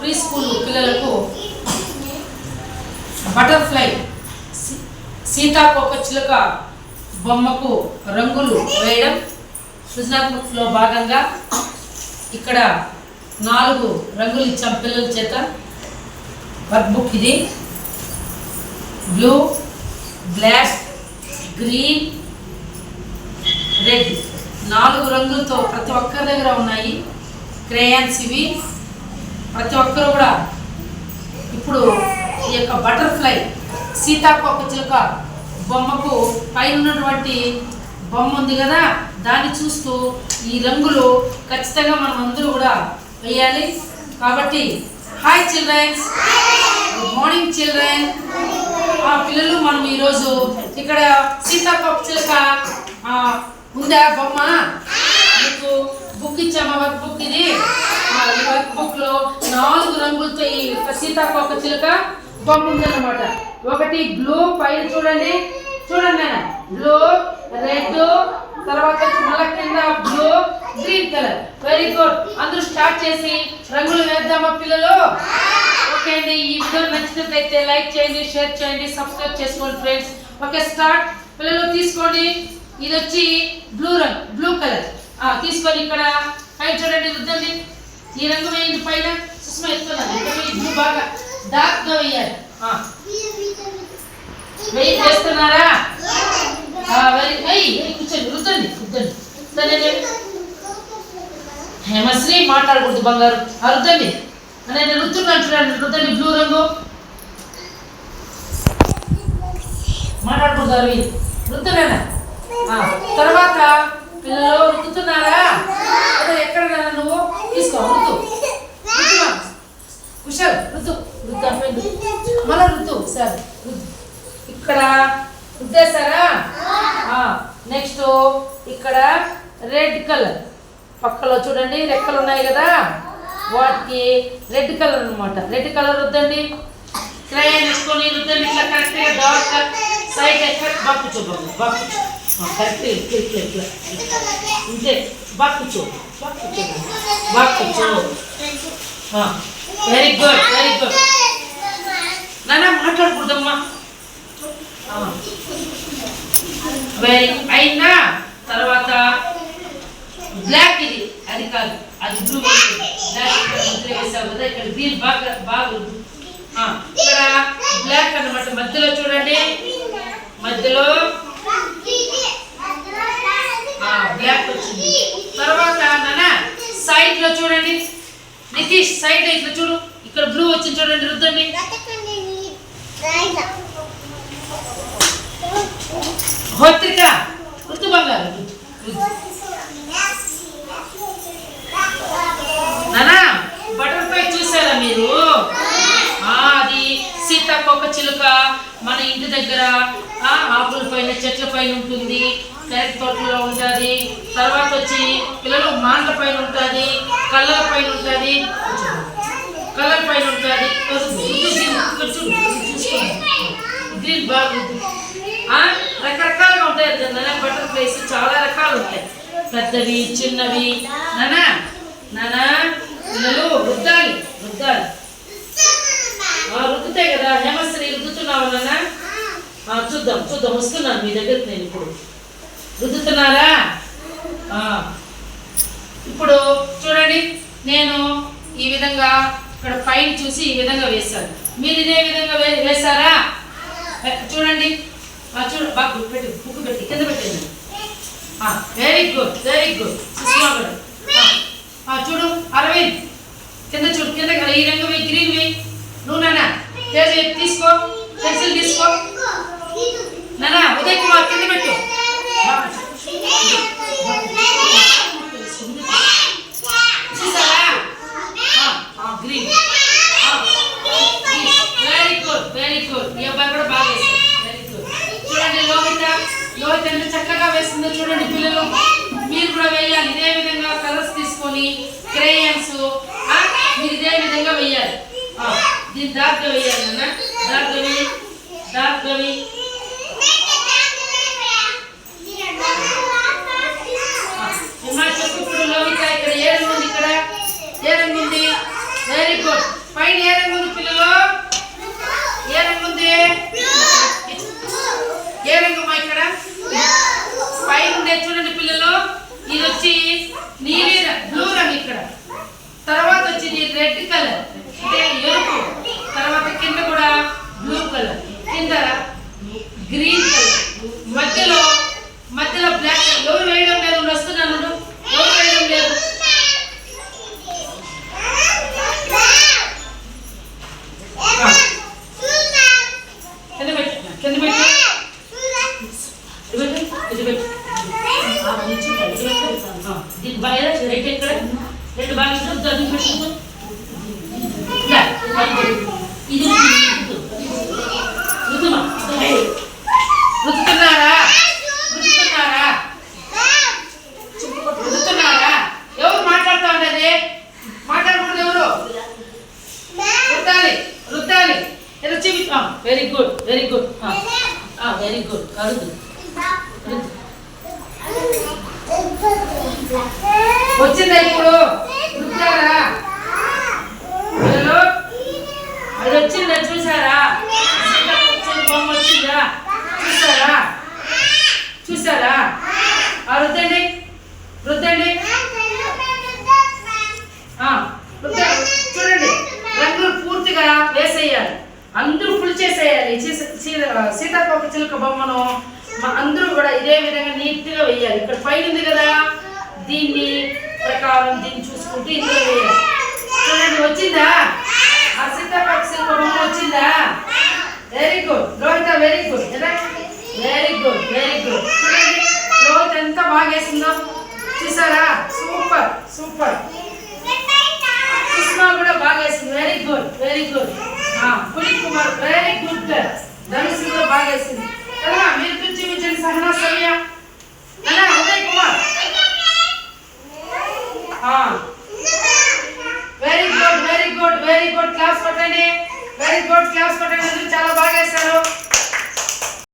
Pre school పిల్లలకు butterfly సీతాకోక చిలుక బొమ్మకు రంగులు వేయడం సృజనాత్మకలో భాగంగా ఇక్కడ నాలుగు రంగులు ఇచ్చాం పిల్లల చేత. వర్క్ బుక్ ఇది. Blue black green red. నాలుగు రంగులతో ప్రతి ఒక్కరి దగ్గర ఉన్నాయి. క్రేయాన్స్ ఇవి. ప్రతి ఒక్కరు కూడా ఇప్పుడు ఈ యొక్క బటర్ఫ్లై సీతాకోక చిలుక బొమ్మకు పైన ఉన్నటువంటి బొమ్మ ఉంది కదా దాన్ని చూస్తూ ఈ రంగులు ఖచ్చితంగా మనం అందరూ కూడా వేయాలి. కాబట్టి hi childrens good morning children. ఆ పిల్లలు మనం ఈరోజు ఇక్కడ సీతాకోక చిలుక ఉందా బొమ్మ? మీకు బుక్ ఇచ్చామా? వర్క్ బుక్ ఇది? వర్క్ బుక్లో నాలుగు రంగులతో ఈ యొక్క సీతాకోక చిలుక బొమ్మ ఉందన్నమాట. ఒకటి బ్లూ పైన చూడండి. చూడండి బ్లూ రెడ్ తర్వాత మళ్ళా కింద blue green colour. Very good అందరూ స్టార్ట్ చేసి రంగులు వేద్దామా పిల్లలు? ఓకే అండి. ఈ వీడియో నచ్చినట్లయితే లైక్ చేయండి షేర్ చేయండి సబ్స్క్రైబ్ చేసుకోండి ఫ్రెండ్స్. Okay start. పిల్లలు తీసుకోండి. ఇది వచ్చి బ్లూ రంగ్ బ్లూ కలర్. ఆ తీసుకొని ఇక్కడ పైన చూడండి వద్దండి. ఈ రంగు వేయండి పైన. సుష్మ ఎత్తుకున్నాను బాగా డార్క్గా వేయాలి. వెయ్యి చేస్తున్నారా? వెరీ వెయ్యి. వెయ్యి. కూర్చోండి రుద్దండి రుద్దండి. సరే హేమశ్రీ మాట్లాడకూడదు బంగారు. ఆ రుద్దండి. నేను రుద్దున్నాను చూడండి రుద్దండి బ్లూ రంగు. మాట్లాడకూడదు అరవి రుద్దులేనా తర్వాత పిల్లలు రుద్దుతున్నారా అదే ఎక్కడ నాన్న నువ్వు రుద్దుమా కుషల్ రుద్దు రుద్దు అమ్మాయి మళ్ళా రుద్దు సరే రుద్దు. ఇక్కడ రుద్దేశారా? నెక్స్ట్ ఇక్కడ రెడ్ కలర్ పక్కలో చూడండి రెక్కలు ఉన్నాయి కదా? వాటికి రెడ్ కలర్ అన్నమాట. రెడ్ కలర్ రుద్దండి. క్రయాన్ తీసుకొని రుద్దండి. ఇట్లా కరెక్ట్గా డార్క్ సైడ్ ఎక్కడ బాబు బాగా కూర్చో. కరెక్ట్ ఇట్లా ఇట్లా ఇట్లా ఇంతే బాగా కూర్చో బాగా కూర్చో బాగా కూర్చో వెరీ గుడ్ వెరీ గుడ్ నాన్న మాట్లాడకూడదమ్మా వెరీ అయినా తర్వాత బ్లాక్ ఇది అది కాదు. అది బ్లూ బ్లాక్ ఇక్కడ ముద్ర వేసావు కదా ఇక్కడ గ్రీన్ బాగా బాగా ఇక్కడ బ్లాక్ అన్నమాట. మధ్యలో చూడండి. మధ్యలో బ్లాక్ వచ్చింది తర్వాత నాన్న సైడ్లో చూడండి. నితీష్ సైడ్లో ఇట్లా చూడు. ఇక్కడ బ్లూ వచ్చింది చూడండి రుద్దండి హోత్రిక రుద్దు బంగారు. నానా బటర్ఫ్లై చూసారా మీరు? అది సీతాకొక చిలుక మన ఇంటి దగ్గర ఆకుల పైన చెట్ల పైన ఉంటుంది. పెరటి తోటలో ఉంటుంది. తర్వాత వచ్చి పిల్లలు మాండ్ల పైన ఉంటుంది కళ్ళల పైన ఉంటుంది. కలర్ పైన ఉంటుంది. గ్రీన్ బాగుంటుంది ఆ, రకరకాలుగా ఉంటాయి కదా బటర్ఫ్లైస్ చాలా రకాలు ఉంటాయి. పెద్దవి చిన్నవి. నానా నానా పిల్లలు రుద్దాలి రుద్దాలి. రుద్దుతాయి కదా. హేమశ్రీ రుద్దుతున్నావు నాన్న చూద్దాం చూద్దాం. వస్తున్నాను మీ దగ్గరికి నేను ఇప్పుడు. రుద్దుతున్నారా? ఇప్పుడు చూడండి నేను ఈ విధంగా ఇక్కడ పైన చూసి ఈ విధంగా వేశాను మీరు ఇదే విధంగా వే వేశారా చూడండి. చూడు బాగా గుర్తు పెట్టి బుక్ పెట్టి కింద పెట్టండి very good very good Sushma చూడు అరవింద్ కింద చూడు కింద ఈ రంగు వేయి గ్రీన్ వేయి నువ్వు నాన్న తీసుకో పెన్సిల్ తీసుకో. నానా ఉదయ్ కుమార్ కింద పెట్టు చూసారా green very good very good ఈ అబ్బాయి కూడా బాగా వేశాడు వెరీ గుడ్ చూడండి లోహిత లోహిత ఎంత చక్కగా వేసిందో చూడండి పిల్లలు మీరు కూడా వేయాలి ఇదే విధంగా కలర్స్ తీసుకొని క్రేయన్స్ మీరు ఇదే విధంగా వేయాలి ఆ, దీన్ని డార్క్గా వేయాలి నాన్న డార్క్గా వేయి డార్క్గా వేయి చెప్పు ఇప్పుడు లోహిత ఇక్కడ ఏ రంగు ఉంది ఇక్కడ ఏ రంగు ఉంది వెరీ గుడ్ పైన ఏ రంగు ఉంది పిల్లలు ఏ రంగు ఉంది ఏ రంగు మా ఇక్కడ పైన ఉండే చూడండి పిల్లలు ఇది వచ్చి నీలి బ్లూ రంగు ఇక్కడ తర్వాత వచ్చి ఇది రెడ్ కలర్ అంటే ఎరుపు తర్వాత కింద కూడా బ్లూ కలర్ కింద గ్రీన్ కలర్ మధ్యలో మధ్యలో బ్లాక్ ఎవరు వేయడం లేదు నువ్వు వస్తున్నాను నువ్వు. ఎవరు వేయడం లేదు కింద పెట్టు కింద పెట్టు ఇది పెట్టు ఇది పెట్టు ఆ, నిల్చుంటా, ఇది పెట్టు. ఆ, దీని బాగా రైట్ ఎక్కడ రెండు బాగా ఇటు దాన్ని పెట్టుకో ఇలా, ఇది రుద్దు. రుద్దుమా. రుద్దుతున్నారా రుద్దుతున్నారా రుద్దుతున్నారా ఎవరు మాట్లాడుతా ఉండేది మాట్లాడకూడదు ఎవరు రుద్దాలి రుద్దాలి ఏదో చూపి very good very good very good అరుదు రుద్దు. వచ్చిందా ఇప్పుడు? చూసారా? అది వచ్చిందా? చూసారా? బొమ్మ వచ్చిందా? చూసారా? చూసారా? ఆ రుద్దండి. రుద్దండి. చూడండి. రంగులు పూర్తిగా వేసేయాలి. అందరూ ఫుల్ చేసేయాలి. సీతాకోక చిలుక బొమ్మను మా అందరూ కూడా ఇదే విధంగా నీట్గా వేయాలి. ఇక్కడ పైన ఉంది కదా? దీన్ని ప్రకారం దీన్ని చూసుకుంటూ ఇందులో చూడండి వచ్చిందా? ఆ సీతాకోక చిలుక బొమ్మ వచ్చిందా very good Rohit very good very good very good చూడండి రోహిత్ ఎంత బాగా వేసిందో. చూసారా? సూపర్ సూపర్ సుష్మా కూడా బాగా వేసింది. Very good very good Puneeth Kumar very good Dhanush కూడా కదా మీరు